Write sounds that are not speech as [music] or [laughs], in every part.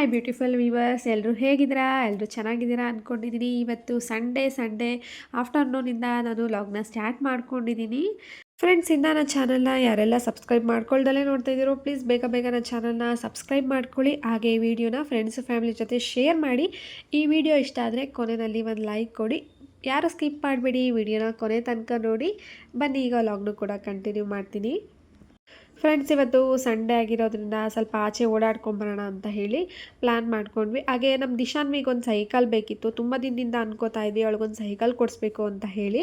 ಮೈ beautiful viewers ಎಲ್ಲರೂ ಹೇಗಿದ್ದೀರಾ? ಎಲ್ಲರೂ ಚೆನ್ನಾಗಿದ್ದೀರಾ ಅಂದ್ಕೊಂಡಿದ್ದೀನಿ ಇವತ್ತು ಸಂಡೇ ಸಂಡೇ ಆಫ್ಟರ್ನೂನಿಂದ ನಾನು ಲಾಗ್ನ ಸ್ಟಾರ್ಟ್ ಮಾಡ್ಕೊಂಡಿದ್ದೀನಿ ಫ್ರೆಂಡ್ಸ್ ಇನ್ನು ನನ್ನ ಚಾನಲ್ನ ಯಾರೆಲ್ಲ ಸಬ್ಸ್ಕ್ರೈಬ್ ಮಾಡ್ಕೊಳ್ದಲ್ಲೇ ನೋಡ್ತಾ ಇದ್ದೀರೋ, ಪ್ಲೀಸ್ ಬೇಗ ಬೇಗ ನನ್ನ ಚಾನಲ್ನ ಸಬ್ಸ್ಕ್ರೈಬ್ ಮಾಡ್ಕೊಳ್ಳಿ. ಹಾಗೆ ಈ ವಿಡಿಯೋನ ಫ್ರೆಂಡ್ಸ್ ಫ್ಯಾಮಿಲಿ ಜೊತೆ ಶೇರ್ ಮಾಡಿ. ಈ ವಿಡಿಯೋ ಇಷ್ಟ ಆದರೆ ಕೊನೆಯಲ್ಲಿ ಒಂದು ಲೈಕ್ ಕೊಡಿ. ಯಾರು ಸ್ಕಿಪ್ ಮಾಡಬೇಡಿ ವಿಡಿಯೋನ ಕೊನೆ ತನಕ ನೋಡಿ. ಬನ್ನಿ, ಈಗ ಲಾಗ್ನು ಕೂಡ ಕಂಟಿನ್ಯೂ ಮಾಡ್ತೀನಿ. ಫ್ರೆಂಡ್ಸ್ ಇವತ್ತು ಸಂಡೇ ಆಗಿರೋದ್ರಿಂದ ಸ್ವಲ್ಪ ಆಚೆ ಓಡಾಡ್ಕೊಂಬರೋಣ ಅಂತ ಹೇಳಿ ಪ್ಲ್ಯಾನ್ ಮಾಡ್ಕೊಂಡ್ವಿ. ಹಾಗೆ ನಮ್ಮ ದಿಶಾನ್ವಿಗೆ ಒಂದು ಸೈಕಲ್ ಬೇಕಿತ್ತು. ತುಂಬ ದಿನದಿಂದ ಅನ್ಕೋತಾ ಇದ್ವಿ, ಅವಳಿಗೊಂದು ಸೈಕಲ್ ಕೊಡಿಸ್ಬೇಕು ಅಂತ ಹೇಳಿ.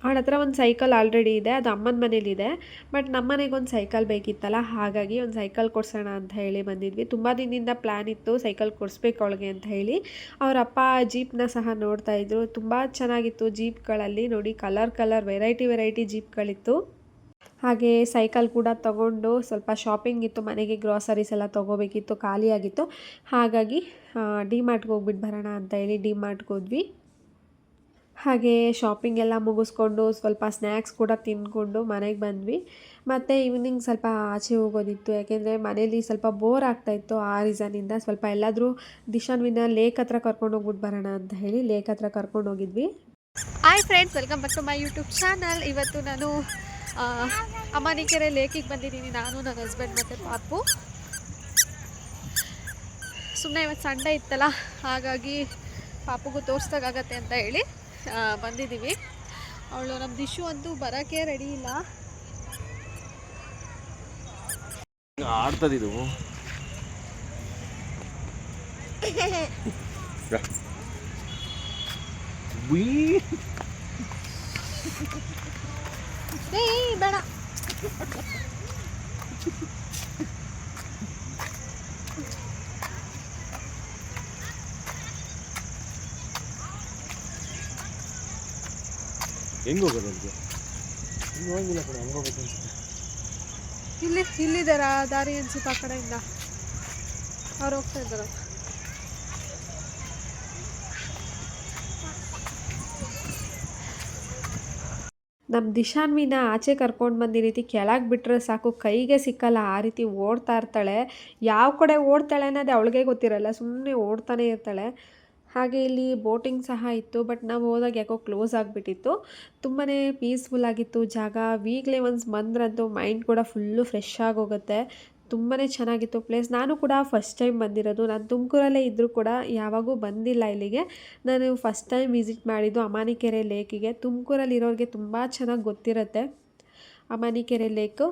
ಅವಳ ಹತ್ರ ಒಂದು ಸೈಕಲ್ ಆಲ್ರೆಡಿ ಇದೆ, ಅದು ಅಮ್ಮನ ಮನೇಲಿದೆ. ಬಟ್ ನಮ್ಮ ಮನೆಗೆ ಒಂದು ಸೈಕಲ್ ಬೇಕಿತ್ತಲ್ಲ, ಹಾಗಾಗಿ ಒಂದು ಸೈಕಲ್ ಕೊಡ್ಸೋಣ ಅಂತ ಹೇಳಿ ಬಂದಿದ್ವಿ. ತುಂಬ ದಿನದಿಂದ ಪ್ಲ್ಯಾನ್ ಇತ್ತು ಸೈಕಲ್ ಕೊಡಿಸ್ಬೇಕು ಅವಳಿಗೆ ಅಂತ ಹೇಳಿ. ಅವ್ರ ಅಪ್ಪ ಜೀಪ್ನ ಸಹ ನೋಡ್ತಾ ಇದ್ರು. ತುಂಬ ಚೆನ್ನಾಗಿತ್ತು ಜೀಪ್ಗಳಲ್ಲಿ ನೋಡಿ ಕಲರ್ ಕಲರ್ ವೆರೈಟಿ ವೆರೈಟಿ ಜೀಪ್ಗಳಿತ್ತು ಹಾಗೆ ಸೈಕಲ್ ಕೂಡ ತಗೊಂಡು ಸ್ವಲ್ಪ ಶಾಪಿಂಗ್ ಇತ್ತು, ಮನೆಗೆ ಗ್ರಾಸರೀಸ್ ಎಲ್ಲ ತೊಗೋಬೇಕಿತ್ತು, ಖಾಲಿಯಾಗಿತ್ತು. ಹಾಗಾಗಿ ಡಿ ಮಾರ್ಟ್ಗೆ ಹೋಗ್ಬಿಟ್ಟು ಬರೋಣ ಅಂತ ಹೇಳಿ ಡಿ ಮಾರ್ಟ್ಗೆ ಹೋದ್ವಿ. ಹಾಗೆ ಶಾಪಿಂಗ್ ಎಲ್ಲ ಮುಗಿಸ್ಕೊಂಡು ಸ್ವಲ್ಪ ಸ್ನ್ಯಾಕ್ಸ್ ಕೂಡ ತಿಂದ್ಕೊಂಡು ಮನೆಗೆ ಬಂದ್ವಿ. ಮತ್ತು ಈವ್ನಿಂಗ್ ಸ್ವಲ್ಪ ಆಚೆ ಹೋಗೋದಿತ್ತು, ಯಾಕೆಂದರೆ ಮನೇಲಿ ಸ್ವಲ್ಪ ಬೋರ್ ಆಗ್ತಾಯಿತ್ತು ಆ ರೀಸನಿಂದ ಸ್ವಲ್ಪ ಎಲ್ಲಾದರೂ ದಿಶಾನ್ವಿನ ಲೇಕ್ ಹತ್ರ ಕರ್ಕೊಂಡು ಹೋಗ್ಬಿಟ್ಟು ಬರೋಣ ಅಂತ ಹೇಳಿ ಲೇಕ್ ಹತ್ರ ಕರ್ಕೊಂಡು ಹೋಗಿದ್ವಿ. Hi friends welcome back to my YouTube channel ಇವತ್ತು ನಾನು ಆ, ಅಮಾನಿಕೆರೆ ಲೇಕಿಗೆ ಬಂದಿದ್ದೀನಿ ನಾನು ನನ್ನ ಹಸ್ಬೆಂಡ್ ಮತ್ತು ಪಾಪು. ಸುಮ್ಮನೆ ಇವತ್ತು ಸಂಡೇ ಇತ್ತಲ್ಲ ಹಾಗಾಗಿ ಪಾಪುಗೂ ತೋರಿಸ್ದಾಗತ್ತೆ ಅಂತ ಹೇಳಿ ಬಂದಿದ್ದೀವಿ ಅವಳು ನಮ್ಮ ದಿಶು ಅಂತೂ ಬರೋಕ್ಕೆ ರೆಡಿ ಇಲ್ಲ. ಆಡ್ತದಿದು [laughs] ಏಯ್ ಬೇಡ. ಹೆಂಗ್ ಹೋಗೋದು ಅಲ್ಲಿಗೆ? ಹಿಂಗೆ ಹೋಗಿಲ್ಲ ಕಡೆ ಹಂಗೆ ಹೋಗ್ಬೇಕು ಅನ್ಸುತ್ತೆ ಇಲ್ಲಿ ಇಲ್ಲಿದ್ದಾರಾ ದಾರಿ ಅನ್ಸುತ್ತೆ ಆ ಕಡೆಯಿಂದ? ಅವ್ರು ಹೋಗ್ತಾ ಇದ್ದಾರೆ? ನಮ್ಮ ದಿಶಾನ್ವಿನ ಆಚೆ ಕರ್ಕೊಂಡು ಬಂದು ರೀತಿ ಕೆಳಗೆ ಬಿಟ್ಟರೆ ಸಾಕು, ಕೈಗೆ ಸಿಕ್ಕಲ್ಲ, ಆ ರೀತಿ ಓಡ್ತಾ ಇರ್ತಾಳೆ. ಯಾವ ಕಡೆ ಓಡ್ತಾಳೆ ಅನ್ನೋದೇ ಅವಳಿಗೆ ಗೊತ್ತಿರಲ್ಲ ಸುಮ್ಮನೆ ಓಡ್ತಾನೆ ಇರ್ತಾಳೆ. ಹಾಗೆ ಇಲ್ಲಿ ಬೋಟಿಂಗ್ ಸಹ ಇತ್ತು, ಬಟ್ ನಾವು ಹೋದಾಗ ಯಾಕೋ ಕ್ಲೋಸ್ ಆಗಿಬಿಟ್ಟಿತ್ತು. ತುಂಬಾ ಪೀಸ್ಫುಲ್ ಆಗಿತ್ತು ಜಾಗ. ವೀಕ್ಲಿ ಒನ್ಸ್ ಬಂದ್ರಂತೂ ಮೈಂಡ್ ಕೂಡ ಫುಲ್ಲು ಫ್ರೆಶ್ ಆಗೋಗುತ್ತೆ ತುಂಬಾ ಚೆನ್ನಾಗಿತ್ತು ಪ್ಲೇಸ್ ನಾನು ಕೂಡ ಫಸ್ಟ್ ಟೈಮ್ ಬಂದಿರೋದು. ನಾನು ತುಮಕೂರಲ್ಲೇ ಇದ್ದರೂ ಕೂಡ ಯಾವಾಗೂ ಬಂದಿಲ್ಲ ಇಲ್ಲಿಗೆ. ನಾನು ಫಸ್ಟ್ ಟೈಮ್ ವಿಸಿಟ್ ಮಾಡಿದ್ದು ಅಮಾನಿಕೆರೆ ಲೇಕಿಗೆ ತುಮಕೂರಲ್ಲಿರೋರಿಗೆ ತುಂಬ ಚೆನ್ನಾಗಿ ಗೊತ್ತಿರುತ್ತೆ ಅಮಾನಿಕೆರೆ ಲೇಕು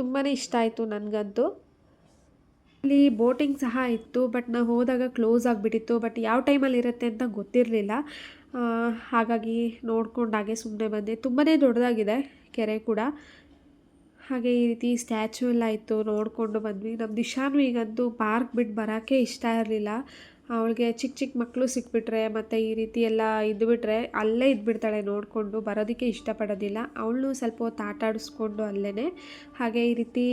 ತುಂಬಾ ಇಷ್ಟ ಆಯಿತು ನನಗಂತೂ. ಇಲ್ಲಿ ಬೋಟಿಂಗ್ ಸಹ ಇತ್ತು ಬಟ್ ನಾವು ಹೋದಾಗ ಕ್ಲೋಸ್ ಆಗಿಬಿಟ್ಟಿತ್ತು ಬಟ್ ಯಾವ ಟೈಮಲ್ಲಿ ಇರುತ್ತೆ ಅಂತ ಗೊತ್ತಿರಲಿಲ್ಲ. ಹಾಗಾಗಿ ನೋಡ್ಕೊಂಡಾಗೆ ಸುಮ್ಮನೆ ಬಂದೆ. ತುಂಬಾ ದೊಡ್ಡದಾಗಿದೆ ಕೆರೆ ಕೂಡ. ಹಾಗೆ ಈ ರೀತಿ ಸ್ಟ್ಯಾಚು ಎಲ್ಲ ಇತ್ತು ನೋಡಿಕೊಂಡು ಬಂದ್ವಿ. ನಮ್ಮ ದಿಶಾನ್ವಿಗಂತೂ ಪಾರ್ಕ್ ಬಿಟ್ಟು ಬರೋಕ್ಕೆ ಇಷ್ಟ ಇರಲಿಲ್ಲ. ಅವಳಿಗೆ ಚಿಕ್ಕ ಚಿಕ್ಕ ಮಕ್ಕಳು ಸಿಕ್ಬಿಟ್ರೆ ಮತ್ತು ಈ ರೀತಿ ಎಲ್ಲ ಇದ್ದುಬಿಟ್ರೆ ಅಲ್ಲೇ ಇದ್ಬಿಡ್ತಾಳೆ ನೋಡಿಕೊಂಡು ಬರೋದಕ್ಕೆ ಇಷ್ಟಪಡೋದಿಲ್ಲ ಅವಳು ಸ್ವಲ್ಪ ಹೊತ್ತು ಆಟ ಆಡಿಸ್ಕೊಂಡು ಅಲ್ಲೇ ಹಾಗೆ ಈ ರೀತಿ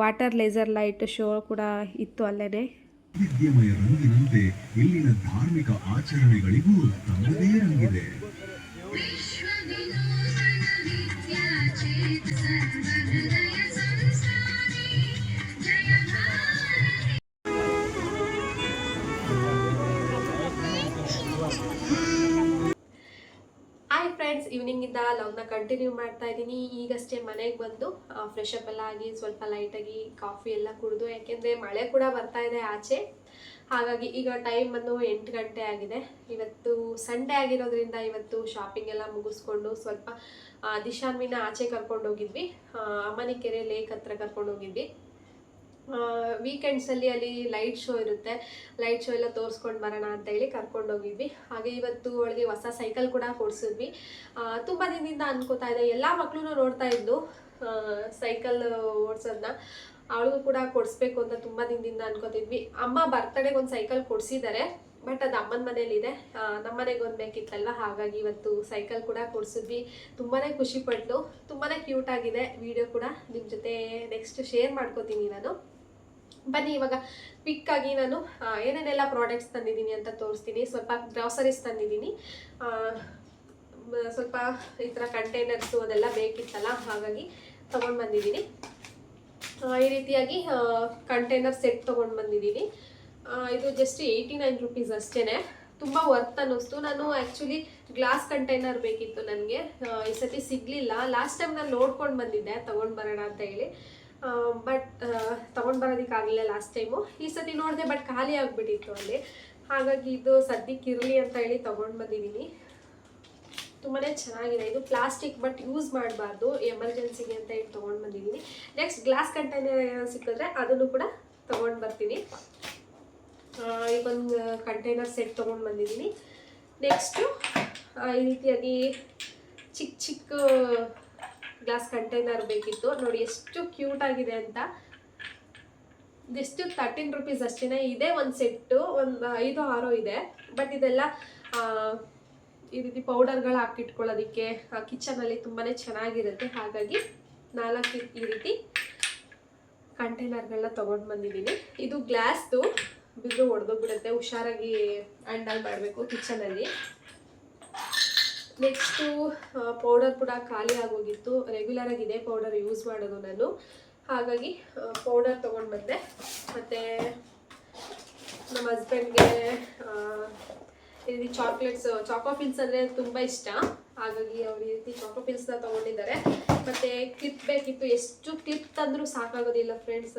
ವಾಟರ್ ಲೇಸರ್ ಲೈಟ್ ಶೋ ಕೂಡ ಇತ್ತು ಅಲ್ಲೇ ವಿದ್ಯಮಯ ರಂಗಿನಂತೆ ಇಲ್ಲಿನ ಧಾರ್ಮಿಕ ಆಚರಣೆಗಳಿಗೂ ತಮ್ಮದೇ ರಂಗಿದೆ. ಫ್ರೆಂಡ್ಸ್ ಈವ್ನಿಂಗಿಂದ ಲಾಗ್ನ ಕಂಟಿನ್ಯೂ ಮಾಡ್ತಾ ಇದ್ದೀನಿ. ಈಗಷ್ಟೇ ಮನೆಗೆ ಬಂದು ಫ್ರೆಶ್ ಅಪ್ ಎಲ್ಲ ಆಗಿ, ಸ್ವಲ್ಪ ಲೈಟಾಗಿ ಕಾಫಿ ಎಲ್ಲ ಕುಡಿದು, ಯಾಕೆಂದರೆ ಮಳೆ ಕೂಡ ಬರ್ತಾ ಇದೆ ಆಚೆ. ಹಾಗಾಗಿ ಈಗ ಟೈಮ್ ಬಂದು ಎಂಟು ಗಂಟೆ ಆಗಿದೆ. ಇವತ್ತು ಸಂಡೇ ಆಗಿರೋದ್ರಿಂದ ಇವತ್ತು ಶಾಪಿಂಗ್ ಎಲ್ಲ ಮುಗಿಸ್ಕೊಂಡು ಸ್ವಲ್ಪ ದಿಶಾನ್ವಿನ ಆಚೆ ಕರ್ಕೊಂಡು ಹೋಗಿದ್ವಿ. ಅಮ್ಮನಿ ಅಮ್ಮನಿಕೆರೆ ಲೇಕ್ ಹತ್ರ ಕರ್ಕೊಂಡು ಹೋಗಿದ್ವಿ. ವೀಕೆಂಡ್ಸಲ್ಲಿ ಅಲ್ಲಿ ಲೈಟ್ ಶೋ ಇರುತ್ತೆ. ಲೈಟ್ ಶೋ ಎಲ್ಲ ತೋರಿಸ್ಕೊಂಡು ಬರೋಣ ಅಂತ ಹೇಳಿ ಕರ್ಕೊಂಡು ಹೋಗಿದ್ವಿ. ಹಾಗೆ ಇವತ್ತು ಅವಳಿಗೆ ಹೊಸ ಸೈಕಲ್ ಕೂಡ ಕೊಡಿಸಿದ್ವಿ. ತುಂಬ ದಿನದಿಂದ ಅನ್ಕೋತಾ ಇದೆ. ಎಲ್ಲ ಮಕ್ಕಳು ನೋಡ್ತಾ ಇದ್ದು ಸೈಕಲ್ ಓಡಿಸೋದನ್ನ ಅವಳಿಗೂ ಕೂಡ ಕೊಡಿಸ್ಬೇಕು ಅಂತ ತುಂಬ ದಿನದಿಂದ ಅನ್ಕೋತಿದ್ವಿ. ಅಮ್ಮ ಬರ್ತಡೆಗೆ ಒಂದು ಸೈಕಲ್ ಕೊಡಿಸಿದ್ದಾರೆ ಬಟ್ ಅದು ಅಮ್ಮನ ಮನೇಲಿದೆ ನಮ್ಮ ಮನೆಗೆ ಒಂದು ಬೇಕಿತ್ತಲ್ವ ಹಾಗಾಗಿ ಇವತ್ತು ಸೈಕಲ್ ಕೂಡ ಕೊಡಿಸಿದ್ವಿ. ತುಂಬಾ ಖುಷಿಪಟ್ಟು ತುಂಬಾ ಕ್ಯೂಟ್ ಆಗಿದೆ ವಿಡಿಯೋ ಕೂಡ. ನಿಮ್ಮ ಜೊತೆ ನೆಕ್ಸ್ಟ್ ಶೇರ್ ಮಾಡ್ಕೋತೀನಿ ನಾನು. ಬನ್ನಿ, ಇವಾಗ ಆಗಿ ನಾನು ಏನೇನೆಲ್ಲ ಪ್ರಾಡಕ್ಟ್ಸ್ ತಂದಿದ್ದೀನಿ ಅಂತ ತೋರಿಸ್ತೀನಿ. ಸ್ವಲ್ಪ ಗ್ರಾಸರೀಸ್ ತಂದಿದ್ದೀನಿ. ಸ್ವಲ್ಪ ಈ ಥರ ಕಂಟೈನರ್ಸು ಅದೆಲ್ಲ ಬೇಕಿತ್ತಲ್ಲ, ಹಾಗಾಗಿ ತೊಗೊಂಡು ಬಂದಿದ್ದೀನಿ. ಈ ರೀತಿಯಾಗಿ ಕಂಟೈನರ್ ಸೆಟ್ ತೊಗೊಂಡು ಬಂದಿದ್ದೀನಿ. ಇದು ಜಸ್ಟ್ ಏಯ್ಟಿ ನೈನ್ ರುಪೀಸ್ ಅಷ್ಟೇ ತುಂಬ ವರ್ತ್ ಅನ್ನಿಸ್ತು. ನಾನು ಆ್ಯಕ್ಚುಲಿ ಗ್ಲಾಸ್ ಕಂಟೈನರ್ ಬೇಕಿತ್ತು ನನಗೆ. ಈ ಸತಿ ಸಿಗಲಿಲ್ಲ. ಲಾಸ್ಟ್ ಟೈಮ್ ನಾನು ನೋಡ್ಕೊಂಡು ಬಂದಿದ್ದೆ, ತೊಗೊಂಡು ಬರೋಣ ಅಂತ ಹೇಳಿ. ಬಟ್ ತೊಗೊಂಡು ಬರೋದಕ್ಕಾಗಲಿಲ್ಲ ಲಾಸ್ಟ್ ಟೈಮು ಈ ಸತಿ ನೋಡಿದೆ ಬಟ್ ಖಾಲಿ ಆಗಿಬಿಟ್ಟಿತ್ತು ಅಲ್ಲಿ. ಹಾಗಾಗಿ ಇದು ಸದ್ಯಕ್ಕೆ ಇರಲಿ ಅಂತ ಹೇಳಿ ತೊಗೊಂಡು ಬಂದಿದ್ದೀನಿ. ತುಂಬಾ ಚೆನ್ನಾಗಿದೆ. ಇದು ಪ್ಲಾಸ್ಟಿಕ್ ಬಟ್ ಯೂಸ್ ಮಾಡಬಾರ್ದು. ಎಮರ್ಜೆನ್ಸಿಗೆ ಅಂತ ಹೇಳಿ ತೊಗೊಂಡು ಬಂದಿದ್ದೀನಿ. ನೆಕ್ಸ್ಟ್ ಗ್ಲಾಸ್ ಕಂಟೈನರ್ ಏನಾದ್ರು ಸಿಕ್ಕಿದ್ರೆ ಅದನ್ನು ಕೂಡ ತೊಗೊಂಡು ಬರ್ತೀನಿ. ಈಗ ಒಂದು ಕಂಟೈನರ್ ಸೆಟ್ ತೊಗೊಂಡು ಬಂದಿದ್ದೀನಿ. ನೆಕ್ಸ್ಟು ಈ ರೀತಿಯಾಗಿ ಚಿಕ್ಕ ಚಿಕ್ಕ ಗ್ಲಾಸ್ ಕಂಟೈನರ್ ಬೇಕಿತ್ತು. ನೋಡಿ ಎಷ್ಟು ಕ್ಯೂಟ್ ಆಗಿದೆ ಅಂತ. ಜಸ್ಟ್ ತರ್ಟೀನ್ ರುಪೀಸ್ ಅಷ್ಟೇ ಇದೆ ಒಂದು ಸೆಟ್ಟು ಒಂದು ಐದು, ಆರು ಇದೆ. ಬಟ್ ಇದೆಲ್ಲ ಈ ರೀತಿ ಪೌಡರ್ಗಳು ಹಾಕಿಟ್ಕೊಳ್ಳೋದಕ್ಕೆ ಕಿಚನಲ್ಲಿ ತುಂಬಾ ಚೆನ್ನಾಗಿರುತ್ತೆ. ಹಾಗಾಗಿ ನಾಲ್ಕು ಈ ರೀತಿ ಕಂಟೈನರ್ಗಳನ್ನ ತೊಗೊಂಡು ಬಂದಿದ್ದೀನಿ. ಇದು ಗ್ಲಾಸ್ದು ಬಿದ್ದು ಒಡೆದೋಗ್ಬಿಡುತ್ತೆ, ಹುಷಾರಾಗಿ ಹ್ಯಾಂಡಲ್ ಮಾಡಬೇಕು ಕಿಚನಲ್ಲಿ. ನೆಕ್ಸ್ಟು ಪೌಡರ್ ಕೂಡ ಖಾಲಿ ಆಗೋಗಿತ್ತು. ರೆಗ್ಯುಲರಾಗಿ ಇದೇ ಪೌಡರ್ ಯೂಸ್ ಮಾಡೋದು ನಾನು. ಹಾಗಾಗಿ ಪೌಡರ್ ತೊಗೊಂಡು ಬಂದೆ. ಮತ್ತು ನಮ್ಮ ಹಸ್ಬೆಂಡ್ಗೆ ರೀತಿ ಚಾಕ್ಲೇಟ್ಸ್ ಚಾಕೋಪಿಲ್ಸ್ ಅಂದರೆ ತುಂಬ ಇಷ್ಟ. ಹಾಗಾಗಿ ಅವ್ರು ಈ ರೀತಿ ಚಾಕೋಪಿಲ್ಸ್ನ ತೊಗೊಂಡಿದ್ದಾರೆ. ಮತ್ತು ಕ್ಲಿಪ್ ಬೇಕಿತ್ತು, ಎಷ್ಟು ಕ್ಲಿಪ್ ತಂದರೂ ಸಾಕಾಗೋದಿಲ್ಲ ಫ್ರೆಂಡ್ಸ್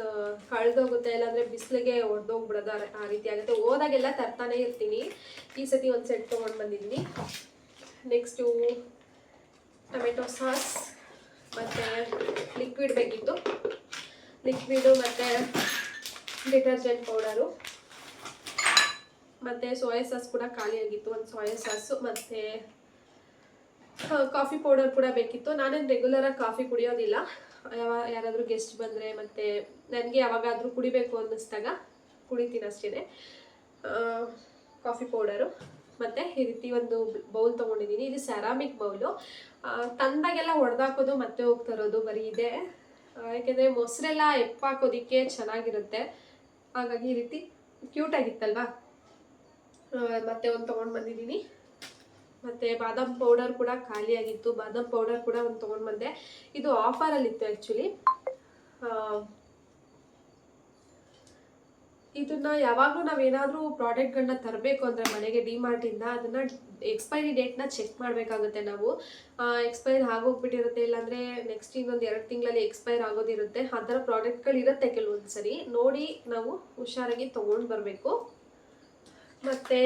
ಕಳೆದೋಗುತ್ತೆ, ಇಲ್ಲಾಂದರೆ ಬಿಸಿಲಿಗೆ ಒಡೆದೋಗ್ಬಿಡೋದು ಆ ರೀತಿ ಆಗುತ್ತೆ. ಹೋದಾಗೆಲ್ಲ ತರ್ತಾನೆ ಇರ್ತೀನಿ. ಈ ಸತಿ ಒಂದು ಸೆಟ್ ತೊಗೊಂಡು ಬಂದಿದ್ದೀನಿ. ನೆಕ್ಸ್ಟು ಟೊಮೆಟೊ ಸಾಸ್ ಮತ್ತು ಲಿಕ್ವಿಡ್ ಬೇಕಿತ್ತು. ಲಿಕ್ವಿಡು ಮತ್ತು ಡಿಟರ್ಜೆಂಟ್ ಪೌಡರು ಮತ್ತು ಸೋಯಾ ಸಾಸ್ ಕೂಡ ಖಾಲಿಯಾಗಿತ್ತು, ಒಂದು ಸೋಯಾ ಸಾಸು ಮತ್ತು ಕಾಫಿ ಪೌಡರ್ ಕೂಡ ಬೇಕಿತ್ತು. ನಾನೇನು ರೆಗ್ಯುಲರಾಗಿ ಕಾಫಿ ಕುಡಿಯೋದಿಲ್ಲ. ಯಾವ, ಯಾರಾದರೂ ಗೆಸ್ಟ್ ಬಂದರೆ ಮತ್ತು ನನಗೆ ಯಾವಾಗಾದರೂ ಕುಡಿಬೇಕು ಅನ್ನಿಸ್ದಾಗ ಕುಡಿತೀನಿ ಅಷ್ಟೇ ಕಾಫಿ ಪೌಡರು ಮತ್ತು ಈ ರೀತಿ ಒಂದು ಬೌಲ್ ತೊಗೊಂಡಿದ್ದೀನಿ ಇದು ಸೆರಾಮಿಕ್ ಬೌಲು ತಂದಾಗೆಲ್ಲ ಹೊಡೆದಾಕೋದು ಮತ್ತೆ ಹೋಗ್ತಾ ಇರೋದು ಬರೀ ಇದೆ. ಯಾಕೆಂದರೆ ಮೊಸರೆಲ್ಲ ಎಪ್ಪಾಕೋದಿಕ್ಕೆ ಚೆನ್ನಾಗಿರುತ್ತೆ. ಹಾಗಾಗಿ ಈ ರೀತಿ ಕ್ಯೂಟಾಗಿತ್ತಲ್ವಾ ಮತ್ತೆ ಒಂದು ತೊಗೊಂಡು ಬಂದಿದ್ದೀನಿ. ಮತ್ತು ಬಾದಾಮ್ ಪೌಡರ್ ಕೂಡ ಖಾಲಿಯಾಗಿತ್ತು. ಬಾದಾಮ್ ಪೌಡರ್ ಕೂಡ ಒಂದು ತೊಗೊಂಡು ಬಂದೆ. ಇದು ಆಫರಲ್ಲಿತ್ತು ಆ್ಯಕ್ಚುಲಿ ಇದನ್ನ ಯಾವಾಗಲೂ ನಾವೇನಾದರೂ ಪ್ರಾಡಕ್ಟ್ಗಳನ್ನ ತರಬೇಕು ಅಂದರೆ ಮನೆಗೆ ಡಿಮಾರ್ಟಿಂದ ಅದನ್ನು ಎಕ್ಸ್ಪೈರಿ ಡೇಟ್ನ ಚೆಕ್ ಮಾಡಬೇಕಾಗುತ್ತೆ ನಾವು. ಎಕ್ಸ್ಪೈರ್ ಆಗೋಗ್ಬಿಟ್ಟಿರುತ್ತೆ, ಇಲ್ಲಾಂದರೆ ನೆಕ್ಸ್ಟ್ ಇನ್ನೊಂದು ಎರಡು ತಿಂಗಳಲ್ಲಿ ಎಕ್ಸ್ಪೈರ್ ಆಗೋದಿರುತ್ತೆ. ಆ ಥರ ಪ್ರಾಡಕ್ಟ್ಗಳಿರುತ್ತೆ ಕೆಲವೊಂದು ಸರಿ ನೋಡಿ ನಾವು ಹುಷಾರಾಗಿ ತೊಗೊಂಡು ಬರಬೇಕು. ಮತ್ತು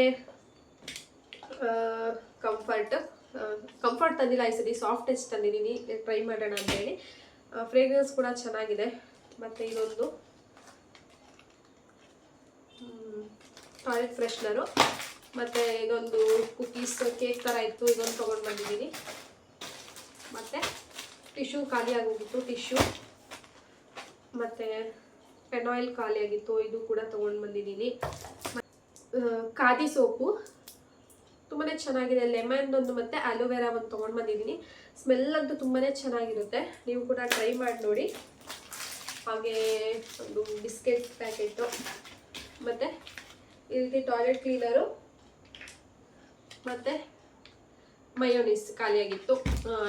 ಕಂಫರ್ಟ್ ಕಂಫರ್ಟ್ ತಂದಿಲ್ಲ ಈ ಸರಿ ಸಾಫ್ಟ್ ಟೆಸ್ಟ್ ತಂದಿದ್ದೀನಿ. ಟ್ರೈ ಮಾಡೋಣ ಅಂತೇಳಿ ಫ್ರೇಗ್ರೆನ್ಸ್ ಕೂಡ ಚೆನ್ನಾಗಿದೆ. ಮತ್ತು ಇದೊಂದು ಟಾಯ್ಲೆಟ್ ಫ್ರೆಶ್ನರು ಮತ್ತು ಇದೊಂದು ಕುಕೀಸ್ ಕೇಕ್ ಥರ ಇತ್ತು. ಇದೊಂದು ತೊಗೊಂಡು ಬಂದಿದ್ದೀನಿ. ಮತ್ತು ಟಿಶ್ಯೂ ಖಾಲಿ ಆಗೋಗಿತ್ತು ಟಿಶ್ಯೂ ಮತ್ತು ಖಾಲಿ ಆಗಿತ್ತು. ಇದು ಕೂಡ ತೊಗೊಂಡು ಬಂದಿದ್ದೀನಿ. ಖಾದಿ ಸೋಪು. ತುಂಬಾ ಚೆನ್ನಾಗಿದೆ. ಲೆಮನ್ ಒಂದು ಮತ್ತು ಅಲೋವೆರಾ ಒಂದು ತೊಗೊಂಡು ಬಂದಿದ್ದೀನಿ. ಸ್ಮೆಲ್ ಅಂತೂ ತುಂಬಾ ಚೆನ್ನಾಗಿರುತ್ತೆ. ನೀವು ಕೂಡ ಟ್ರೈ ಮಾಡಿ ನೋಡಿ. ಹಾಗೆ ಒಂದು ಬಿಸ್ಕೆಟ್ ಪ್ಯಾಕೆಟು ಮತ್ತು ಈ ರೀತಿ ಟಾಯ್ಲೆಟ್ ಕ್ಲೀನರು ಮತ್ತು ಮಯೋನೀಸ್ ಖಾಲಿಯಾಗಿತ್ತು.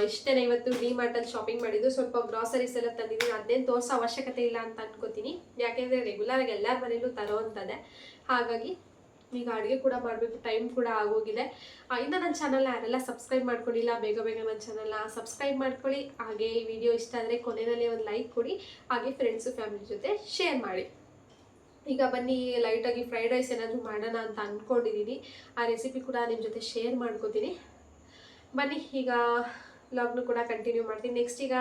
ಇಷ್ಟೇ ಇವತ್ತು ಡಿ ಮಾರ್ಟಲ್ಲಿ ಶಾಪಿಂಗ್ ಮಾಡಿದ್ದು. ಸ್ವಲ್ಪ ಗ್ರಾಸರೀಸ್ ಎಲ್ಲ ತಂದಿದ್ದೀನಿ. ಅದೇನು ತೋರಿಸೋ ಅವಶ್ಯಕತೆ ಇಲ್ಲ ಅಂತ ಅನ್ಕೋತೀನಿ. ಯಾಕೆಂದರೆ ರೆಗ್ಯುಲರಾಗಿ ಎಲ್ಲರ ಮನೇಲೂ ತರೋವಂಥದ್ದೇ ಹಾಗಾಗಿ ಈಗ ಅಡುಗೆ ಕೂಡ ಮಾಡಬೇಕು ಟೈಮ್ ಕೂಡ ಆಗೋಗಿದೆ. ಇನ್ನು ನನ್ನ ಚಾನಲ್ನ ಯಾರೆಲ್ಲ ಸಬ್ಸ್ಕ್ರೈಬ್ ಮಾಡ್ಕೊಂಡಿಲ್ಲ, ಬೇಗ ಬೇಗ ನನ್ನ ಚಾನಲ್ನ ಸಬ್ಸ್ಕ್ರೈಬ್ ಮಾಡ್ಕೊಳ್ಳಿ. ಹಾಗೆ ಈ ವಿಡಿಯೋ ಇಷ್ಟ ಆದರೆ ಕೊನೆಯಲ್ಲಿ ಒಂದು ಲೈಕ್ ಕೊಡಿ. ಹಾಗೆ ಫ್ರೆಂಡ್ಸು ಫ್ಯಾಮಿಲಿ ಜೊತೆ ಶೇರ್ ಮಾಡಿ. ಈಗ ಬನ್ನಿ ಲೈಟಾಗಿ ಫ್ರೈಡ್ ರೈಸ್ ಏನಾದರೂ ಮಾಡೋಣ ಅಂತ ಅಂದ್ಕೊಂಡಿದ್ದೀನಿ ಆ ರೆಸಿಪಿ ಕೂಡ ನಿಮ್ಮ ಜೊತೆ ಶೇರ್ ಮಾಡ್ಕೋತೀನಿ. ಬನ್ನಿ, ಈಗ ಲಾಗ್ನು ಕೂಡ ಕಂಟಿನ್ಯೂ ಮಾಡ್ತೀನಿ. ನೆಕ್ಸ್ಟ್ ಈಗ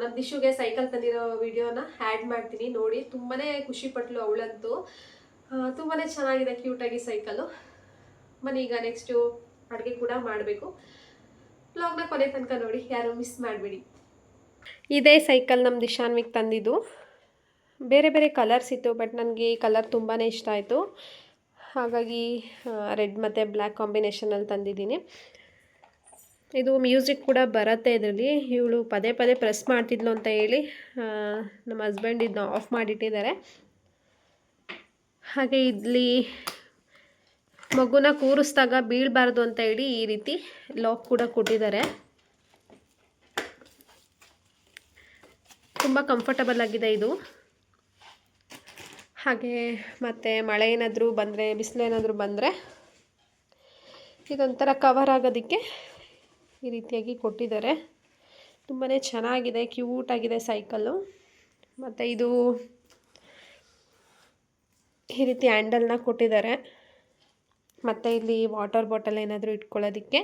ನಮ್ಮ ದಿಶುಗೆ ಸೈಕಲ್ ತಂದಿರೋ ವಿಡಿಯೋನ ಆ್ಯಡ್ ಮಾಡ್ತೀನಿ. ನೋಡಿ ತುಂಬಾ ಖುಷಿ ಪಟ್ಲು ಅವಳಂತೂ. ತುಂಬಾ ಚೆನ್ನಾಗಿದೆ ಕ್ಯೂಟಾಗಿ ಸೈಕಲ್ಲು ಬನ್ನಿ ಈಗ ನೆಕ್ಸ್ಟು ಅಡುಗೆ ಕೂಡ ಮಾಡಬೇಕು. ಬ್ಲಾಗ್ನ ಕೊನೆ ತನಕ ನೋಡಿ, ಯಾರು ಮಿಸ್ ಮಾಡಬೇಡಿ. ಇದೇ ಸೈಕಲ್ ನಮ್ಮ ದಿಶಾನ್ವಿಗೆ ತಂದಿದ್ದು. ಬೇರೆ ಬೇರೆ ಕಲರ್ಸ್ ಇತ್ತು ಬಟ್ ನನಗೆ ಈ ಕಲರ್ ತುಂಬಾ ಇಷ್ಟ ಆಯಿತು. ಹಾಗಾಗಿ ರೆಡ್ ಮತ್ತು ಬ್ಲ್ಯಾಕ್ ಕಾಂಬಿನೇಷನಲ್ಲಿ ತಂದಿದ್ದೀನಿ. ಇದು ಮ್ಯೂಸಿಕ್ ಕೂಡ ಬರುತ್ತೆ ಇದರಲ್ಲಿ. ಇವಳು ಪದೇ ಪದೇ ಪ್ರೆಸ್ ಮಾಡ್ತಿದ್ಲು ಅಂತ ಹೇಳಿ ನಮ್ಮ ಹಸ್ಬೆಂಡ್ ಇದನ್ನ ಆಫ್ ಮಾಡಿಟ್ಟಿದ್ದಾರೆ. ಹಾಗೆ ಇಲ್ಲಿ ಮಗುನ ಕೂರಿಸಿದಾಗ ಬೀಳಬಾರ್ದು ಅಂತ ಹೇಳಿ ಈ ರೀತಿ ಲಾಕ್ ಕೂಡ ಕೊಟ್ಟಿದ್ದಾರೆ. ತುಂಬ ಕಂಫರ್ಟಬಲ್ ಆಗಿದೆ ಇದು. ಹಾಗೆ ಮತ್ತು ಮಳೆ ಏನಾದರೂ ಬಂದರೆ ಬಿಸಿಲೇನಾದರೂ ಬಂದರೆ ಇದೊಂಥರ ಕವರ್ ಆಗೋದಕ್ಕೆ ಈ ರೀತಿಯಾಗಿ ಕೊಟ್ಟಿದ್ದಾರೆ. ತುಂಬಾ ಚೆನ್ನಾಗಿದೆ ಕ್ಯೂಟಾಗಿದೆ ಸೈಕಲ್ಲು ಮತ್ತು ಇದು ಈ ರೀತಿ ಹ್ಯಾಂಡಲ್ನ ಕೊಟ್ಟಿದ್ದಾರೆ. ಮತ್ತು ಇಲ್ಲಿ ವಾಟರ್ ಬಾಟಲ್ ಏನಾದರೂ ಇಟ್ಕೊಳ್ಳೋದಕ್ಕೆ.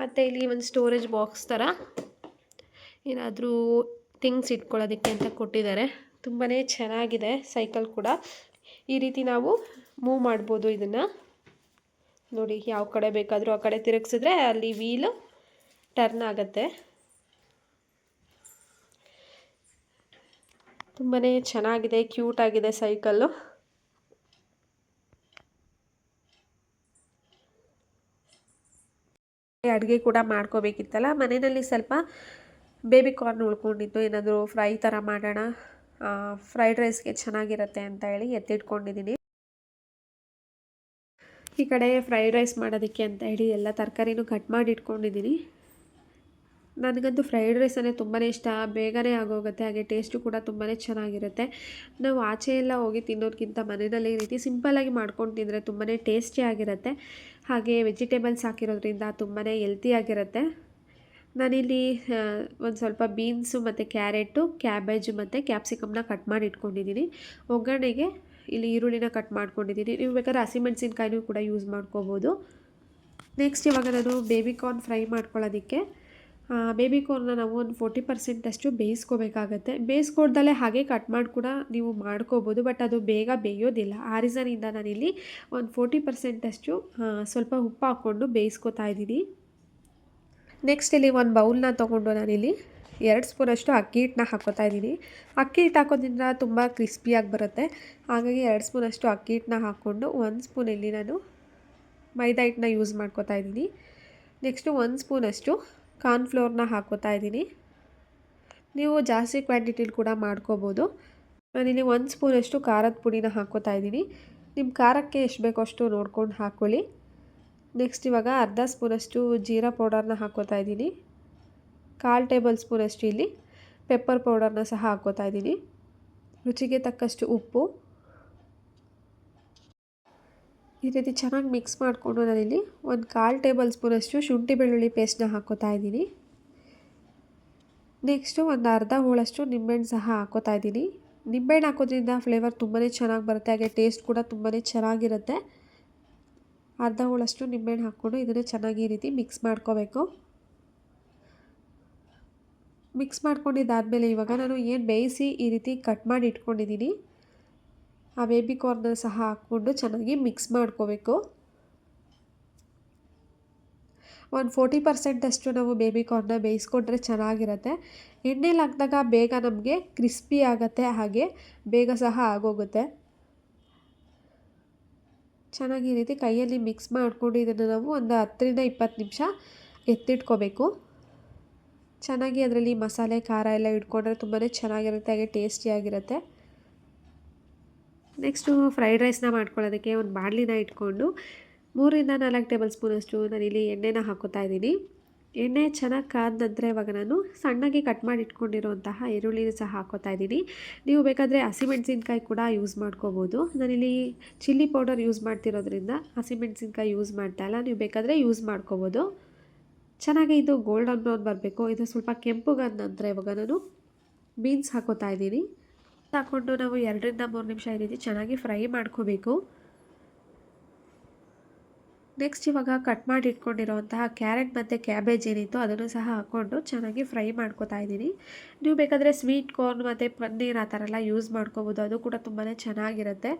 ಮತ್ತು ಇಲ್ಲಿ ಒಂದು ಸ್ಟೋರೇಜ್ ಬಾಕ್ಸ್ ಥರ ಏನಾದರೂ ಥಿಂಗ್ಸ್ ಇಟ್ಕೊಳ್ಳೋದಕ್ಕೆ ಅಂತ ಕೊಟ್ಟಿದ್ದಾರೆ. ತುಂಬಾ ಚೆನ್ನಾಗಿದೆ ಸೈಕಲ್ ಕೂಡ. ಈ ರೀತಿ ನಾವು ಮೂವ್ ಮಾಡ್ಬೋದು ಇದನ್ನು. ನೋಡಿ ಯಾವ ಕಡೆ ಬೇಕಾದರೂ ಆ ಕಡೆ ತಿರುಗಿಸಿದ್ರೆ ಅಲ್ಲಿ ವೀಲು ಟರ್ನ್ ಆಗುತ್ತೆ. ತುಂಬಾ ಚೆನ್ನಾಗಿದೆ, ಕ್ಯೂಟ್ ಆಗಿದೆ ಸೈಕಲ್ಲು. ಅಡುಗೆ ಕೂಡ ಮಾಡ್ಕೋಬೇಕಿತ್ತಲ್ಲ, ಮನೆಯಲ್ಲಿ ಸ್ವಲ್ಪ ಬೇಬಿ ಕಾರ್ನ್ ಉಳ್ಕೊಂಡಿದ್ದು, ಏನಾದರೂ ಫ್ರೈ ಥರ ಮಾಡೋಣ ಫ್ರೈಡ್ ರೈಸ್ಗೆ ಚೆನ್ನಾಗಿರುತ್ತೆ ಅಂತ ಹೇಳಿ ಎತ್ತಿಟ್ಕೊಂಡಿದ್ದೀನಿ. ಈ ಕಡೆ ಫ್ರೈಡ್ ರೈಸ್ ಮಾಡೋದಕ್ಕೆ ಅಂತ ಹೇಳಿ ಎಲ್ಲ ತರಕಾರಿನೂ ಕಟ್ ಮಾಡಿ ಇಟ್ಕೊಂಡಿದ್ದೀನಿ ನನಗಂತೂ ಫ್ರೈಡ್ ರೈಸ್ ಅಂದರೆ ತುಂಬಾ ಇಷ್ಟ, ಬೇಗನೆ ಆಗೋಗುತ್ತೆ, ಹಾಗೆ ಟೇಸ್ಟು ಕೂಡ ತುಂಬಾ ಚೆನ್ನಾಗಿರುತ್ತೆ. ನಾವು ಆಚೆ ಎಲ್ಲ ಹೋಗಿ ತಿನ್ನೋದಕ್ಕಿಂತ ಮನೆಯಲ್ಲಿ ರೀತಿ ಸಿಂಪಲ್ಲಾಗಿ ಮಾಡ್ಕೊಂಡು ತಿಂದರೆ ತುಂಬಾ ಟೇಸ್ಟಿಯಾಗಿರುತ್ತೆ ಹಾಗೆ ವೆಜಿಟೇಬಲ್ಸ್ ಹಾಕಿರೋದ್ರಿಂದ ತುಂಬಾ ಹೆಲ್ತಿಯಾಗಿರುತ್ತೆ ನಾನಿಲ್ಲಿ ಒಂದು ಸ್ವಲ್ಪ ಬೀನ್ಸು ಮತ್ತು ಕ್ಯಾರೆಟು ಕ್ಯಾಬೇಜು ಮತ್ತು ಕ್ಯಾಪ್ಸಿಕಮ್ನ ಕಟ್ ಮಾಡಿ ಇಟ್ಕೊಂಡಿದ್ದೀನಿ. ಒಗ್ಗರಣೆಗೆ ಇಲ್ಲಿ ಈರುಳ್ಳಿನ ಕಟ್ ಮಾಡ್ಕೊಂಡಿದ್ದೀನಿ. ನೀವು ಬೇಕಾದ್ರೆ ಹಸಿಮೆಣ್ಸಿನ್ಕಾಯಿನೂ ಕೂಡ ಯೂಸ್ ಮಾಡ್ಕೋಬೋದು. ನೆಕ್ಸ್ಟ್ ಇವಾಗ ನಾನು ಬೇಬಿ ಕಾರ್ನ್ ಫ್ರೈ ಮಾಡ್ಕೊಳ್ಳೋದಕ್ಕೆ ಬೇಬಿ ಕಾರ್ನ್ನ ನಾವು ಒಂದು ಫೋರ್ಟಿ ಪರ್ಸೆಂಟಷ್ಟು ಬೇಯಿಸ್ಕೋಬೇಕಾಗತ್ತೆ. ಬೇಯಿಸ್ಕೊಡ್ದಲ್ಲೇ ಹಾಗೆ ಕಟ್ ಮಾಡಿ ಕೂಡ ನೀವು ಮಾಡ್ಕೋಬೋದು ಬಟ್ ಅದು ಬೇಗ ಬೇಯೋದಿಲ್ಲ. ಆ ರೀಸನಿಂದ ನಾನಿಲ್ಲಿ ಒಂದು ಫೋರ್ಟಿ ಪರ್ಸೆಂಟಷ್ಟು ಸ್ವಲ್ಪ ಉಪ್ಪು ಹಾಕ್ಕೊಂಡು ಬೇಯಿಸ್ಕೊತಾ ಇದ್ದೀನಿ. ನೆಕ್ಸ್ಟ್ ಇಲ್ಲಿ ಒಂದು ಬೌಲ್ನ ತೊಗೊಂಡು ನಾನಿಲ್ಲಿ ಎರಡು ಸ್ಪೂನಷ್ಟು ಅಕ್ಕಿ ಹಿಟ್ಟನ್ನ ಹಾಕೋತಾ ಇದ್ದೀನಿ. ಅಕ್ಕಿ ಹಿಟ್ಟು ಹಾಕೋದ್ರಿಂದ ತುಂಬ ಕ್ರಿಸ್ಪಿಯಾಗಿ ಬರುತ್ತೆ. ಹಾಗಾಗಿ ಎರಡು ಸ್ಪೂನಷ್ಟು ಅಕ್ಕಿ ಹಿಟ್ಟನ್ನ ಹಾಕ್ಕೊಂಡು ಒಂದು ಸ್ಪೂನ್ ಇಲ್ಲಿ ನಾನು ಮೈದಾ ಹಿಟ್ಟನ್ನ ಯೂಸ್ ಮಾಡ್ಕೋತಾ ಇದ್ದೀನಿ. ನೆಕ್ಸ್ಟು ಒಂದು ಸ್ಪೂನಷ್ಟು ಕಾರ್ನ್ಫ್ಲೋರ್ನ ಹಾಕೋತಾ ಇದ್ದೀನಿ. ನೀವು ಜಾಸ್ತಿ ಕ್ವಾಂಟಿಟಿಲಿ ಕೂಡ ಮಾಡ್ಕೋಬೋದು. ನಾನಿಲ್ಲಿ ಒಂದು ಸ್ಪೂನಷ್ಟು ಖಾರದ ಪುಡಿನ ಹಾಕೋತಾ ಇದ್ದೀನಿ. ನಿಮ್ಮ ಖಾರಕ್ಕೆ ಎಷ್ಟು ಬೇಕೋ ಅಷ್ಟು ನೋಡ್ಕೊಂಡು ಹಾಕ್ಕೊಳ್ಳಿ ನೆಕ್ಸ್ಟ್ ಇವಾಗ ಅರ್ಧ ಸ್ಪೂನಷ್ಟು ಜೀರಾ ಪೌಡರ್ನ ಹಾಕೋತಾ ಇದ್ದೀನಿ. ಕಾಲು ಟೇಬಲ್ ಸ್ಪೂನಷ್ಟು ಇಲ್ಲಿ ಪೆಪ್ಪರ್ ಪೌಡರ್ನ ಸಹ ಹಾಕೋತಾ ಇದ್ದೀನಿ. ರುಚಿಗೆ ತಕ್ಕಷ್ಟು ಉಪ್ಪು. ಈ ರೀತಿ ಚೆನ್ನಾಗಿ ಮಿಕ್ಸ್ ಮಾಡಿಕೊಂಡು ನಾನಿಲ್ಲಿ ಒಂದು ಕಾಲು ಟೇಬಲ್ ಸ್ಪೂನಷ್ಟು ಶುಂಠಿ ಬೆಳ್ಳುಳ್ಳಿ ಪೇಸ್ಟ್ನ ಹಾಕೋತಾ ಇದ್ದೀನಿ. ನೆಕ್ಸ್ಟು ಒಂದು ಅರ್ಧ ಹೋಳಷ್ಟು ನಿಂಬೆಹಣ್ಣು ಸಹ ಹಾಕೋತಾ ಇದ್ದೀನಿ. ನಿಂಬೆಹಣ್ಣು ಹಾಕೋದ್ರಿಂದ ಫ್ಲೇವರ್ ತುಂಬಾ ಚೆನ್ನಾಗಿ ಬರುತ್ತೆ, ಹಾಗೆ ಟೇಸ್ಟ್ ಕೂಡ ತುಂಬಾ ಚೆನ್ನಾಗಿರುತ್ತೆ. ಅರ್ಧ ಹೋಳಷ್ಟು ನಿಂಬೆಹಣ್ಣು ಹಾಕ್ಕೊಂಡು ಇದನ್ನು ಚೆನ್ನಾಗಿ ಈ ರೀತಿ ಮಿಕ್ಸ್ ಮಾಡ್ಕೋಬೇಕು. ಮಿಕ್ಸ್ ಮಾಡ್ಕೊಂಡಿದ್ದಾದಮೇಲೆ ಇವಾಗ ನಾನು ಏನು ಬೇಯಿಸಿ ಈ ರೀತಿ ಕಟ್ ಮಾಡಿ ಇಟ್ಕೊಂಡಿದ್ದೀನಿ. ಆ ಬೇಬಿ ಕಾರ್ನ ಸಹ ಹಾಕ್ಕೊಂಡು ಚೆನ್ನಾಗಿ ಮಿಕ್ಸ್ ಮಾಡ್ಕೋಬೇಕು. ಒಂದು ಫೋರ್ಟಿ ಪರ್ಸೆಂಟಷ್ಟು ನಾವು ಬೇಬಿ ಕಾರ್ನ ಬೇಯಿಸ್ಕೊಂಡ್ರೆ ಚೆನ್ನಾಗಿರುತ್ತೆ. ಎಣ್ಣೆಲಿ ಹಾಕಿದಾಗ ಬೇಗ ನಮಗೆ ಕ್ರಿಸ್ಪಿ ಆಗುತ್ತೆ, ಹಾಗೆ ಬೇಗ ಸಹ ಆಗೋಗುತ್ತೆ. ಚೆನ್ನಾಗಿ ಈ ರೀತಿ ಕೈಯಲ್ಲಿ ಮಿಕ್ಸ್ ಮಾಡಿಕೊಂಡು ಇದನ್ನು ನಾವು ಒಂದು ಹತ್ತರಿಂದ ಇಪ್ಪತ್ತು ನಿಮಿಷ ಎತ್ತಿಟ್ಕೋಬೇಕು. ಚೆನ್ನಾಗಿ ಅದರಲ್ಲಿ ಮಸಾಲೆ, ಖಾರ ಎಲ್ಲ ಇಟ್ಕೊಂಡ್ರೆ ತುಂಬಾ ಚೆನ್ನಾಗಿರುತ್ತೆ, ಹಾಗೆ ಟೇಸ್ಟಿಯಾಗಿರುತ್ತೆ ನೆಕ್ಸ್ಟು ಫ್ರೈಡ್ ರೈಸ್ನ ಮಾಡ್ಕೊಳ್ಳೋದಕ್ಕೆ ಒಂದು ಬಾಣಲಿನ ಇಟ್ಕೊಂಡು ಮೂರಿಂದ ನಾಲ್ಕು ಟೇಬಲ್ ಸ್ಪೂನಷ್ಟು ನಾನಿಲ್ಲಿ ಎಣ್ಣೆನ ಹಾಕೋತಾ ಇದ್ದೀನಿ. ಎಣ್ಣೆ ಚೆನ್ನಾಗಿ ಕಾದ ನಂತರ ಇವಾಗ ನಾನು ಸಣ್ಣಗೆ ಕಟ್ ಮಾಡಿ ಇಟ್ಕೊಂಡಿರುವಂತಹ ಈರುಳ್ಳಿನ ಸಹ ಹಾಕೋತಾ ಇದ್ದೀನಿ. ನೀವು ಬೇಕಾದರೆ ಹಸಿಮೆಣಸಿನ್ಕಾಯಿ ಕೂಡ ಯೂಸ್ ಮಾಡ್ಕೋಬೋದು. ನಾನಿಲ್ಲಿ ಚಿಲ್ಲಿ ಪೌಡರ್ ಯೂಸ್ ಮಾಡ್ತಿರೋದ್ರಿಂದ ಹಸಿಮೆಣಸಿನ್ಕಾಯಿ ಯೂಸ್ ಮಾಡ್ತಾ ಇಲ್ಲ. ನೀವು ಬೇಕಾದರೆ ಯೂಸ್ ಮಾಡ್ಕೋಬೋದು. ಚೆನ್ನಾಗಿ ಇದು ಗೋಲ್ಡನ್ ಬ್ರೌನ್ ಬರಬೇಕು. ಇದು ಸ್ವಲ್ಪ ಕೆಂಪುಗಾದ ನಂತರ ಇವಾಗ ನಾನು ಬೀನ್ಸ್ ಹಾಕೋತಾ ಇದ್ದೀನಿ. ಹಾಕ್ಕೊಂಡು ನಾವು ಎರಡರಿಂದ ಮೂರು ನಿಮಿಷ ಈ ರೀತಿ ಚೆನ್ನಾಗಿ ಫ್ರೈ ಮಾಡ್ಕೋಬೇಕು. ನೆಕ್ಸ್ಟ್ ಇವಾಗ ಕಟ್ ಮಾಡಿ ಇಟ್ಕೊಂಡಿರೋಂತಹ ಕ್ಯಾರೆಟ್ ಮತ್ತು ಕ್ಯಾಬೇಜ್ ಏನಿತ್ತು ಅದನ್ನು ಸಹ ಹಾಕ್ಕೊಂಡು ಚೆನ್ನಾಗಿ ಫ್ರೈ ಮಾಡ್ಕೋತಾ ಇದ್ದೀನಿ. ನೀವು ಬೇಕಾದರೆ ಸ್ವೀಟ್ ಕಾರ್ನ್ ಮತ್ತು ಪನ್ನೀರ್ ಆ ಥರ ಎಲ್ಲ ಯೂಸ್ ಮಾಡ್ಕೋಬೋದು. ಅದು ಕೂಡ ತುಂಬಾ ಚೆನ್ನಾಗಿರುತ್ತೆ.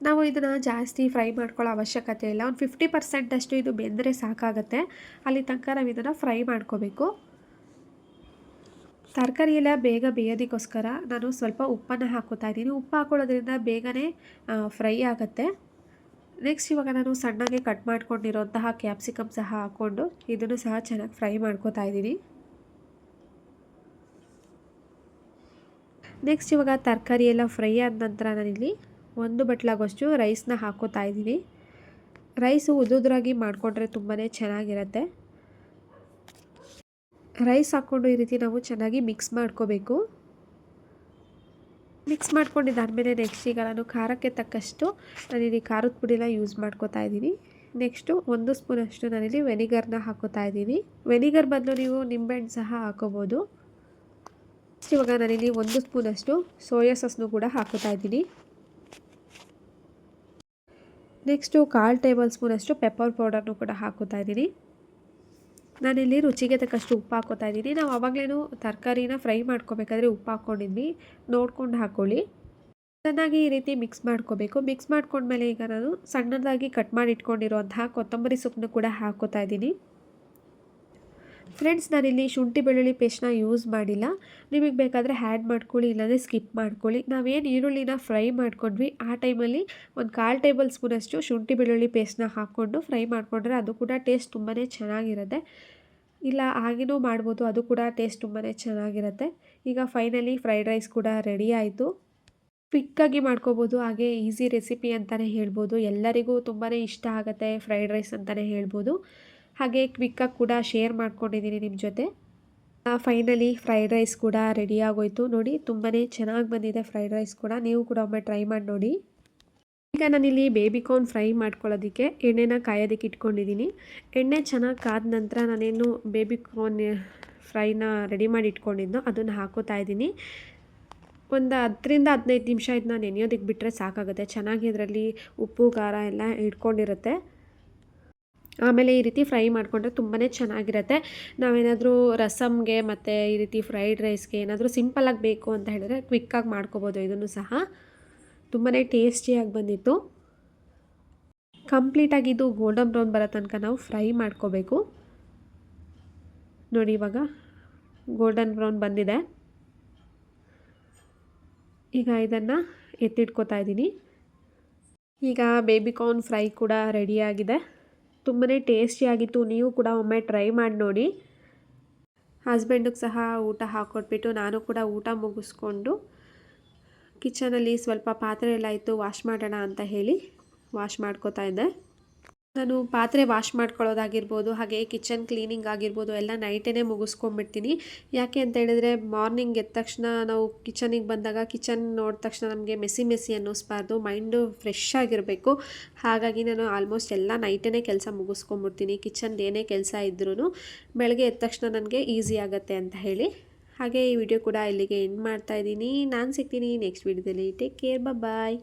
ನಾವು ಇದನ್ನು ಜಾಸ್ತಿ ಫ್ರೈ ಮಾಡ್ಕೊಳ್ಳೋ ಅವಶ್ಯಕತೆ ಇಲ್ಲ. ಒಂದು ಫಿಫ್ಟಿ ಪರ್ಸೆಂಟಷ್ಟು ಇದು ಬೆಂದರೆ ಸಾಕಾಗುತ್ತೆ. ಅಲ್ಲಿ ತನಕ ನಾವು ಇದನ್ನು ಫ್ರೈ ಮಾಡ್ಕೋಬೇಕು. ತರಕಾರಿ ಎಲ್ಲ ಬೇಗ ಬೇಯೋದಕ್ಕೋಸ್ಕರ ನಾನು ಸ್ವಲ್ಪ ಉಪ್ಪನ್ನು ಹಾಕೋತಾ ಇದ್ದೀನಿ. ಉಪ್ಪು ಹಾಕೊಳ್ಳೋದ್ರಿಂದ ಬೇಗನೆ ಫ್ರೈ ಆಗುತ್ತೆ. ನೆಕ್ಸ್ಟ್ ಇವಾಗ ನಾನು ಸಣ್ಣಗೆ ಕಟ್ ಮಾಡ್ಕೊಂಡಿರೋಂತಹ ಕ್ಯಾಪ್ಸಿಕಮ್ ಸಹ ಹಾಕ್ಕೊಂಡು ಇದನ್ನು ಸಹ ಚೆನ್ನಾಗಿ ಫ್ರೈ ಮಾಡ್ಕೋತಾ ಇದ್ದೀನಿ. ನೆಕ್ಸ್ಟ್ ಇವಾಗ ತರಕಾರಿ ಎಲ್ಲ ಫ್ರೈ ಆದ ನಂತರ ನಾನಿಲ್ಲಿ ಒಂದು ಬಟ್ಲಾಗೋಷ್ಟು ರೈಸ್ನ ಹಾಕೋತಾ ಇದ್ದೀನಿ. ರೈಸು ಉದುದ್ರಾಗಿ ಮಾಡಿಕೊಂಡ್ರೆ ತುಂಬಾ ಚೆನ್ನಾಗಿರುತ್ತೆ. ರೈಸ್ ಹಾಕ್ಕೊಂಡು ಈ ರೀತಿ ನಾವು ಚೆನ್ನಾಗಿ ಮಿಕ್ಸ್ ಮಾಡ್ಕೋಬೇಕು. ಮಿಕ್ಸ್ ಮಾಡ್ಕೊಂಡಿದ್ದಾದಮೇಲೆ ನೆಕ್ಸ್ಟ್ ಈಗ ನಾನು ಖಾರಕ್ಕೆ ತಕ್ಕಷ್ಟು ನಾನಿಲ್ಲಿ ಖಾರದ ಪುಡಿನ ಯೂಸ್ ಮಾಡ್ಕೋತಾ ಇದ್ದೀನಿ. ನೆಕ್ಸ್ಟು ಒಂದು ಸ್ಪೂನಷ್ಟು ನಾನಿಲ್ಲಿ ವೆನಿಗರ್ನ ಹಾಕೋತಾ ಇದ್ದೀನಿ. ವೆನಿಗರ್ ಬದಲು ನೀವು ನಿಂಬೆಹಣ್ಣು ಸಹ ಹಾಕೋಬೋದು. ಇವಾಗ ನಾನಿಲ್ಲಿ ಒಂದು ಸ್ಪೂನಷ್ಟು ಸೋಯಾ ಸಾಸ್ನು ಕೂಡ ಹಾಕೋತಾ ಇದ್ದೀನಿ. ನೆಕ್ಸ್ಟು ಕಾಲು ಟೇಬಲ್ ಸ್ಪೂನಷ್ಟು ಪೆಪ್ಪರ್ ಪೌಡರ್ನು ಕೂಡ ಹಾಕೋತಾ ಇದ್ದೀನಿ. ನಾನಿಲ್ಲಿ ರುಚಿಗೆ ತಕ್ಕಷ್ಟು ಉಪ್ಪು ಹಾಕೋತಾ ಇದ್ದೀನಿ. ನಾವು ಆವಾಗಲೇ ತರಕಾರಿನ ಫ್ರೈ ಮಾಡ್ಕೋಬೇಕಾದ್ರೆ ಉಪ್ಪು ಹಾಕ್ಕೊಂಡಿದ್ವಿ. ನೋಡ್ಕೊಂಡು ಹಾಕ್ಕೊಳ್ಳಿ ಚೆನ್ನಾಗಿ ಈ ರೀತಿ ಮಿಕ್ಸ್ ಮಾಡ್ಕೋಬೇಕು. ಮಿಕ್ಸ್ ಮಾಡ್ಕೊಂಡ್ಮೇಲೆ ಈಗ ನಾನು ಸಣ್ಣದಾಗಿ ಕಟ್ ಮಾಡಿ ಇಟ್ಕೊಂಡಿರುವಂತಹ ಕೊತ್ತಂಬರಿ ಸೊಪ್ಪನ್ನು ಕೂಡ ಹಾಕೋತಾ ಇದ್ದೀನಿ. ಫ್ರೆಂಡ್ಸ್ ನಾನಿಲ್ಲಿ ಶುಂಠಿ ಬೆಳ್ಳುಳ್ಳಿ ಪೇಸ್ಟ್ನ ಯೂಸ್ ಮಾಡಿಲ್ಲ. ನಿಮಗೆ ಬೇಕಾದರೆ ಹ್ಯಾಡ್ ಮಾಡ್ಕೊಳ್ಳಿ, ಇಲ್ಲಾಂದರೆ ಸ್ಕಿಪ್ ಮಾಡ್ಕೊಳ್ಳಿ. ನಾವೇನು ಈರುಳ್ಳಿನ ಫ್ರೈ ಮಾಡ್ಕೊಂಡ್ವಿ, ಆ ಟೈಮಲ್ಲಿ ಒಂದು ಕಾಲು ಟೇಬಲ್ ಸ್ಪೂನಷ್ಟು ಶುಂಠಿ ಬೆಳ್ಳುಳ್ಳಿ ಪೇಸ್ಟ್ನ ಹಾಕ್ಕೊಂಡು ಫ್ರೈ ಮಾಡಿಕೊಂಡ್ರೆ ಅದು ಕೂಡ ಟೇಸ್ಟ್ ತುಂಬಾ ಚೆನ್ನಾಗಿರುತ್ತೆ. ಇಲ್ಲ ಹಾಗೇನೂ ಮಾಡ್ಬೋದು, ಅದು ಕೂಡ ಟೇಸ್ಟ್ ತುಂಬಾ ಚೆನ್ನಾಗಿರುತ್ತೆ. ಈಗ ಫೈನಲಿ ಫ್ರೈಡ್ ರೈಸ್ ಕೂಡ ರೆಡಿ ಆಯಿತು. ಕ್ವಿಕ್ಕಾಗಿ ಮಾಡ್ಕೋಬೋದು, ಹಾಗೆ ಈಸಿ ರೆಸಿಪಿ ಅಂತಲೇ ಹೇಳ್ಬೋದು. ಎಲ್ಲರಿಗೂ ತುಂಬಾ ಇಷ್ಟ ಆಗುತ್ತೆ ಫ್ರೈಡ್ ರೈಸ್ ಅಂತಲೇ ಹೇಳ್ಬೋದು. ಹಾಗೆ ಕ್ವಿಕ್ಕಾಗಿ ಕೂಡ ಶೇರ್ ಮಾಡ್ಕೊಂಡಿದ್ದೀನಿ ನಿಮ್ಮ ಜೊತೆ. ಫೈನಲಿ ಫ್ರೈಡ್ ರೈಸ್ ಕೂಡ ರೆಡಿ ಆಗೋಯ್ತು. ನೋಡಿ ತುಂಬಾ ಚೆನ್ನಾಗಿ ಬಂದಿದೆ ಫ್ರೈಡ್ ರೈಸ್ ಕೂಡ. ನೀವು ಕೂಡ ಒಮ್ಮೆ ಟ್ರೈ ಮಾಡಿ ನೋಡಿ. ಈಗ ನಾನಿಲ್ಲಿ ಬೇಬಿಕಾರ್ನ್ ಫ್ರೈ ಮಾಡ್ಕೊಳ್ಳೋದಕ್ಕೆ ಎಣ್ಣೆನ ಕಾಯೋದಕ್ಕೆ ಇಟ್ಕೊಂಡಿದ್ದೀನಿ. ಎಣ್ಣೆ ಚೆನ್ನಾಗಿ ಕಾದ ನಂತರ ನಾನೇನು ಬೇಬಿ ಕಾರ್ನ್ ಫ್ರೈನ ರೆಡಿ ಮಾಡಿ ಇಟ್ಕೊಂಡಿದ್ನೋ ಅದನ್ನು ಹಾಕೋತಾ ಇದ್ದೀನಿ. ಒಂದು ಹತ್ತರಿಂದ ಹದಿನೈದು ನಿಮಿಷ ಇದನ್ನ ನೆನೆಯೋದಕ್ಕೆ ಬಿಟ್ಟರೆ ಸಾಕಾಗುತ್ತೆ. ಚೆನ್ನಾಗಿ ಇದರಲ್ಲಿ ಉಪ್ಪು ಖಾರ ಎಲ್ಲ ಇಟ್ಕೊಂಡಿರುತ್ತೆ. ಆಮೇಲೆ ಈ ರೀತಿ ಫ್ರೈ ಮಾಡಿಕೊಂಡ್ರೆ ತುಂಬಾ ಚೆನ್ನಾಗಿರುತ್ತೆ. ನಾವೇನಾದರೂ ರಸಮ್ಗೆ ಮತ್ತು ಈ ರೀತಿ ಫ್ರೈಡ್ ರೈಸ್ಗೆ ಏನಾದರೂ ಸಿಂಪಲಾಗಿ ಬೇಕು ಅಂತ ಹೇಳಿದ್ರೆ ಕ್ವಿಕ್ಕಾಗಿ ಮಾಡ್ಕೋಬೋದು ಇದನ್ನು ಸಹ. ತುಂಬಾ ಟೇಸ್ಟಿಯಾಗಿ ಬಂದಿತ್ತು. ಕಂಪ್ಲೀಟಾಗಿ ಇದು ಗೋಲ್ಡನ್ ಬ್ರೌನ್ ಬರೋ ತನಕ ನಾವು ಫ್ರೈ ಮಾಡ್ಕೋಬೇಕು. ನೋಡಿ ಇವಾಗ ಗೋಲ್ಡನ್ ಬ್ರೌನ್ ಬಂದಿದೆ. ಈಗ ಇದನ್ನು ಎತ್ತಿಟ್ಕೋತಾ ಇದ್ದೀನಿ. ಈಗ ಬೇಬಿ ಕಾರ್ನ್ ಫ್ರೈ ಕೂಡ ರೆಡಿಯಾಗಿದೆ ತುಂಬಾ ಟೇಸ್ಟಿಯಾಗಿತ್ತು ನೀವು ಕೂಡ ಒಮ್ಮೆ ಟ್ರೈ ಮಾಡಿ ನೋಡಿ. ಹಸ್ಬೆಂಡಿಗೆ ಸಹ ಊಟ ಹಾಕ್ಕೊಟ್ಬಿಟ್ಟು ನಾನು ಕೂಡ ಊಟ ಮುಗಿಸ್ಕೊಂಡು ಕಿಚನಲ್ಲಿ ಸ್ವಲ್ಪ ಪಾತ್ರೆ ಎಲ್ಲ ಇತ್ತು ವಾಶ್ ಮಾಡೋಣ ಅಂತ ಹೇಳಿ ವಾಶ್ ಮಾಡ್ಕೋತಾ ಇದ್ದೆ. ನಾನು ಪಾತ್ರೆ ವಾಶ್ ಮಾಡ್ಕೊಳ್ಳೋದಾಗಿರ್ಬೋದು, ಹಾಗೆ ಕಿಚನ್ ಕ್ಲೀನಿಂಗ್ ಆಗಿರ್ಬೋದು, ಎಲ್ಲ ನೈಟೇ ಮುಗಿಸ್ಕೊಂಬಿಡ್ತೀನಿ ಯಾಕೆ ಅಂತ ಹೇಳಿದ್ರೆ ಮಾರ್ನಿಂಗ್ ಎದ್ದ ತಕ್ಷಣ ನಾವು ಕಿಚನಿಗೆ ಬಂದಾಗ ಕಿಚನ್ ನೋಡಿದ ತಕ್ಷಣ ನಮಗೆ ಮೆಸಿ ಮೆಸಿ ಅನ್ನಿಸ್ಬಾರ್ದು ಮೈಂಡು ಫ್ರೆಶ್ ಆಗಿರಬೇಕು. ಹಾಗಾಗಿ ನಾನು ಆಲ್ಮೋಸ್ಟ್ ಎಲ್ಲ ನೈಟೇ ಕೆಲಸ ಮುಗಿಸ್ಕೊಂಬಿಡ್ತೀನಿ ಕಿಚನ್ದು ಏನೇ ಕೆಲಸ ಇದ್ರೂ ಬೆಳಗ್ಗೆ ಎದ್ದ ತಕ್ಷಣ ನನಗೆ ಈಸಿ ಆಗುತ್ತೆ ಅಂತ ಹೇಳಿ. ಹಾಗೆ ಈ ವಿಡಿಯೋ ಕೂಡ ಇಲ್ಲಿಗೆ ಎಂಡ್ ಮಾಡ್ತಾ ಇದ್ದೀನಿ. ನಾನು ಸಿಗ್ತೀನಿ ನೆಕ್ಸ್ಟ್ ವಿಡಿಯೋದಲ್ಲಿ ಟೇಕ್ ಕೇರ್ ಬಾಯ್